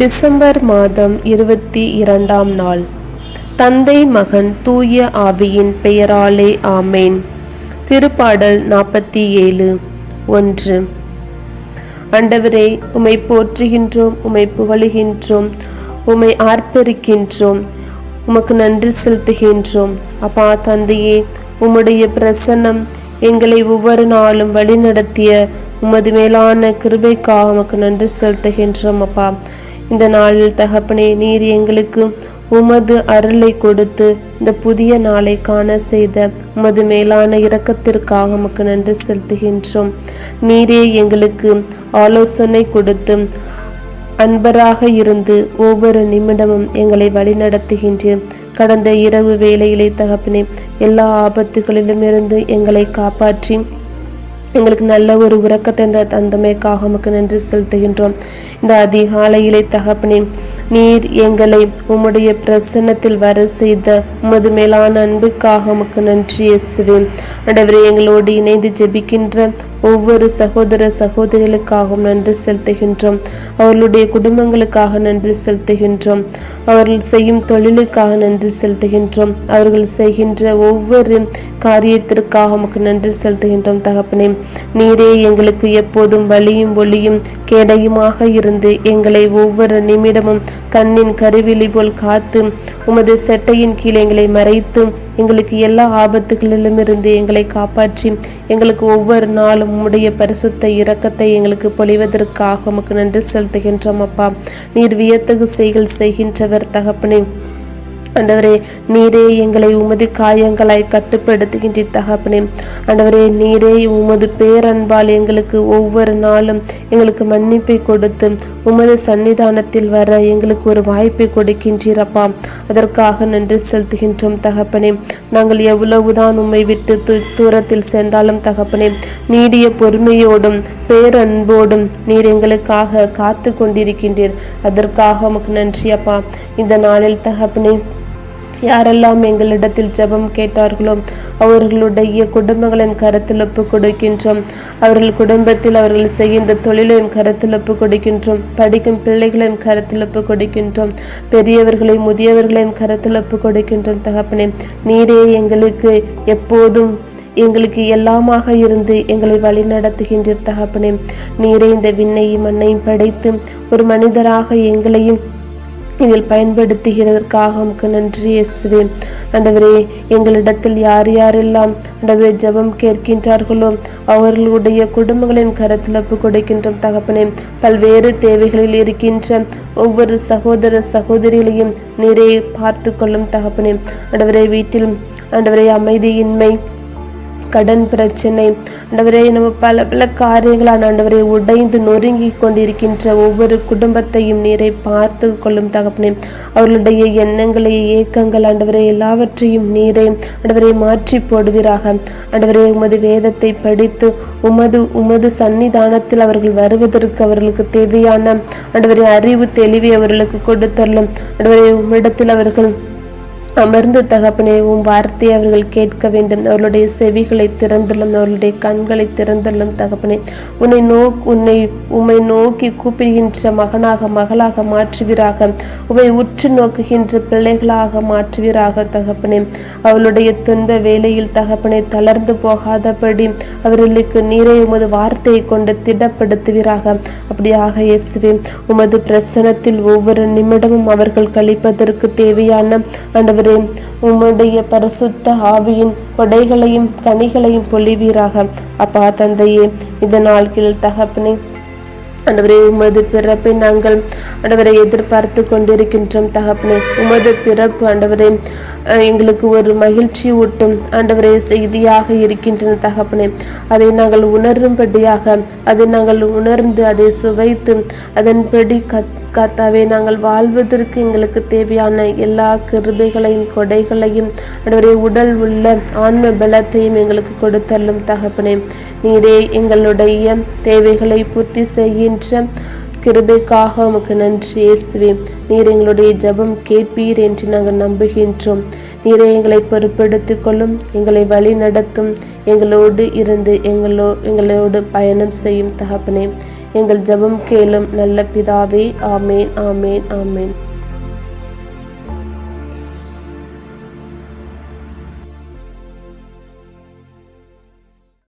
December மாதம் இருபத்தி இரண்டாம் நாள். தந்தை மகன் தூய ஆவியின் பெயராலே ஆமேன். திருப்பாடல் நாற்பத்தி ஏழு ஒன்று. ஆண்டவரே உமை போற்றுகின்றோம் உமை புகழுகின்றோம் உம்மை ஆர்ப்பரிக்கின்றோம் உமக்கு நன்றி செலுத்துகின்றோம். அப்பா தந்தையே உம்முடைய பிரசன்னம் எங்களை ஒவ்வொரு நாளும் வழிநடத்திய உமது மேலான கிருபைக்காக உமக்கு நன்றி செலுத்துகின்றோம் அப்பா. இந்த நாளில் தகப்பனே நீர் எங்களுக்கு உமது அருளை கொடுத்து இந்த புதிய நாளை காண செய்த உமது மேலான இரக்கத்திற்காக உமக்கு நன்றி செலுத்துகின்றோம். நீரே எங்களுக்கு ஆலோசனை கொடுத்து அன்பராக இருந்து ஒவ்வொரு நிமிடமும் எங்களை வழிநடத்துகின்றேன் கடந்த இரவு வேளையிலே தகப்பனே எல்லா ஆபத்துகளிலும் இருந்து எங்களை காப்பாற்றி எங்களுக்கு நல்ல ஒரு உறக்கத்தை இந்த தந்தமைக்காக உமக்கு நன்றி செலுத்துகின்றோம். இந்த அதிகாலையிலே தகப்பனே நீர் எங்களை உம்முடைய பிரசன்னத்தில் வர செய்த உமது மேலான அன்புக்காக உமக்கு நன்றி இயேசுவேன் அடவரே எங்களோடு இணைந்து ஜெபிக்கின்ற ஒவ்வொரு சகோதர சகோதரிகளுக்காகவும் நன்றி செலுத்துகின்றோம். அவர்களுடைய குடும்பங்களுக்காக நன்றி செலுத்துகின்றோம். அவர்கள் செய்யும் தொழிலுக்காக நன்றி செலுத்துகின்றோம். அவர்கள் செய்கின்ற ஒவ்வொரு காரியத்திற்காக உமக்கு நன்றி செலுத்துகின்றோம் தகப்பனே. நீரே எங்களுக்கு எப்போதும் வழியும் ஒளியும் கேடையுமாக இருந்து எங்களை ஒவ்வொரு நிமிடமும் கண்ணின் கருவிழி போல் காத்து உமது செட்டையின் கீழே எங்களை மறைத்து எங்களுக்கு எல்லா ஆபத்துகளிலும் இருந்து எங்களை காப்பாற்றி எங்களுக்கு ஒவ்வொரு நாளும் உம்முடைய பரிசுத்த இரக்கத்தை எங்களுக்கு பொழிவதற்காக உமக்கு நன்றி செலுத்துகின்றோம் அப்பா. நீர் வியத்தகு செய்கள் செய்கின்றவர் தகப்பனே. ஆண்டவரே நீரே எங்களை உமது காயங்களாய் கட்டுப்படுத்துகின்ற தகப்பனே. ஆண்டவரே நீரே உமது பேரன்பால் எங்களுக்கு ஒவ்வொரு நாளும் எங்களுக்கு மன்னிப்பை கொடுத்து உமது சன்னிதானத்தில் வர எங்களுக்கு ஒரு வாய்ப்பை கொடுக்கின்றீரப்பா. அதற்காக நன்றி செலுத்துகின்றோம் தகப்பனே. நாங்கள் எவ்வளவுதான் உம்மை விட்டு தூரத்தில் சென்றாலும் தகப்பனே நீடிய பொறுமையோடும் பேரன்போடும் நீர் எங்களுக்காக காத்து கொண்டிருக்கின்றீர் அதற்காக உமக்கு நன்றி அப்பா இந்த நாளில் தகப்பனே யாரெல்லாம் எங்களிடத்தில் ஜெபம் கேட்டார்களோ அவர்களுடைய குடும்பங்களின் கருத்தில் ஒப்புக் கொடுக்கின்றோம். அவர்கள் குடும்பத்தில் அவர்கள் செய்கின்ற தொழிலின் கருத்தில் ஒப்புக் கொடுக்கின்றோம். படிக்கும் பிள்ளைகளின் கருத்தில் ஒப்புக் கொடுக்கின்றோம். பெரியவர்களை முதியவர்களின் கருத்தில் ஒப்புக் கொடுக்கின்றோம். தகப்பனே நீரே எங்களுக்கு எப்போதும் எங்களுக்கு எல்லாமாக இருந்து எங்களை வழி நடத்துகின்ற தகப்பனே. நீரே இந்த விண்ணையும் மண்ணையும் படைத்து ஒரு மனிதராக எங்களையும் இதில் பயன்படுத்துகிறதற்காக உமக்கு நன்றி இயேசுவே. ஆண்டவரே எங்களிடத்தில் யார் யாரெல்லாம் ஆண்டவரே ஜெபம் கேட்கின்றார்களோ அவர்களுடைய குடும்பங்களின் கருத்தில் ஒப்பு கொடுக்கின்றோம் தகப்பனே பல்வேறு தேவைகளில் இருக்கின்ற ஒவ்வொரு சகோதர சகோதரிகளையும் நிறைய பார்த்து கொள்ளும் தகப்பனே. ஆண்டவரே வீட்டில் ஆண்டவரே அமைதியின்மை கடன் பிரச்சனை. ஆண்டவரே நம்ம பல பல காரியங்களான ஆண்டவரை உடைந்து நொறுங்கி கொண்டிருக்கின்ற ஒவ்வொரு குடும்பத்தையும் நீரை பார்த்து கொள்ளும் தகப்பனே. அவர்களுடைய எண்ணங்களை ஏக்கங்கள் ஆண்டவரே எல்லாவற்றையும் நீரை ஆண்டவரை மாற்றி போடுவீராக. ஆண்டவரே உமது வேதத்தை படித்து உமது உமது சன்னிதானத்தில் அவர்கள் வருவதற்கு அவர்களுக்கு தேவையான ஆண்டவரை அறிவு தெளிவை அவர்களுக்கு கொடுத்தரலும். ஆண்டவரே உம்மிடத்தில் அவர்கள் அமர்ந்து தகப்பனே உம் வார்த்தையை அவர்கள் கேட்க வேண்டும். அவர்களுடைய செவிகளை திறந்துள்ளும். அவர்களுடைய கண்களை திறந்துள்ளும் தகப்பனே. உன்னை நோ உன்னை உம்மை நோக்கி கூப்பிடுகின்ற மகனாக மகளாக மாற்றுவீராக. உம்மை உற்று நோக்குகின்ற பிள்ளைகளாக மாற்றுவீராக தகப்பனே. அவளுடைய துன்ப வேலையில் தகப்பனை தளர்ந்து போகாதபடி அவர்களுக்கு நீரை உமது வார்த்தையை கொண்டு திடப்படுத்துவீராக. அப்படியாக இயேசுவே உமது பிரசனத்தில் ஒவ்வொரு நிமிடமும் அவர்கள் கழிப்பதற்கு தேவையான ஆண்டவரே உம்முடைய பரிசுத்த ஆவியின் கொடைகளையும் கனிகளையும் பொழிவீராக. அப்பா தந்தையே இதனால் கீழ் தகப்பனை ஆண்டவரே உமது பிறப்பை நாங்கள் ஆண்டவரை எதிர்பார்த்து கொண்டிருக்கின்றோம் தகப்பனே. உமது பிறப்பு ஆண்டவரே எங்களுக்கு ஒரு மகிழ்ச்சி ஊட்டும் ஆண்டவரே செய்தியாக இருக்கின்றன தகப்பனே. அதை நாங்கள் உணரும்படியாக அதை நாங்கள் உணர்ந்து அதை சுவைத்து அதன்படி கத் கத்தாவே நாங்கள் வாழ்வதற்கு எங்களுக்கு தேவையான எல்லா கிருபைகளையும் கொடைகளையும் ஆண்டவரே உடல் உள்ள ஆன்ம பலத்தையும் எங்களுக்கு கொடுத்தள்ளும் தகப்பனே. நீரே எங்களுடைய தேவைகளை பூர்த்தி செய்கின்ற கிருபைக்காக உமக்கு நன்றி இயேசுவே. நீர் எங்களுடைய ஜெபம் கேட்பீர் என்று நாங்கள் நம்புகின்றோம். நீரே எங்களை பொறுப்படுத்தி கொள்ளும் எங்களை வழி நடத்தும் எங்களோடு இருந்து எங்களோ எங்களோடு பயணம் செய்யும் தகப்பனே. எங்கள் ஜெபம் கேளும் நல்ல பிதாவே ஆமேன் ஆமேன் ஆமேன்.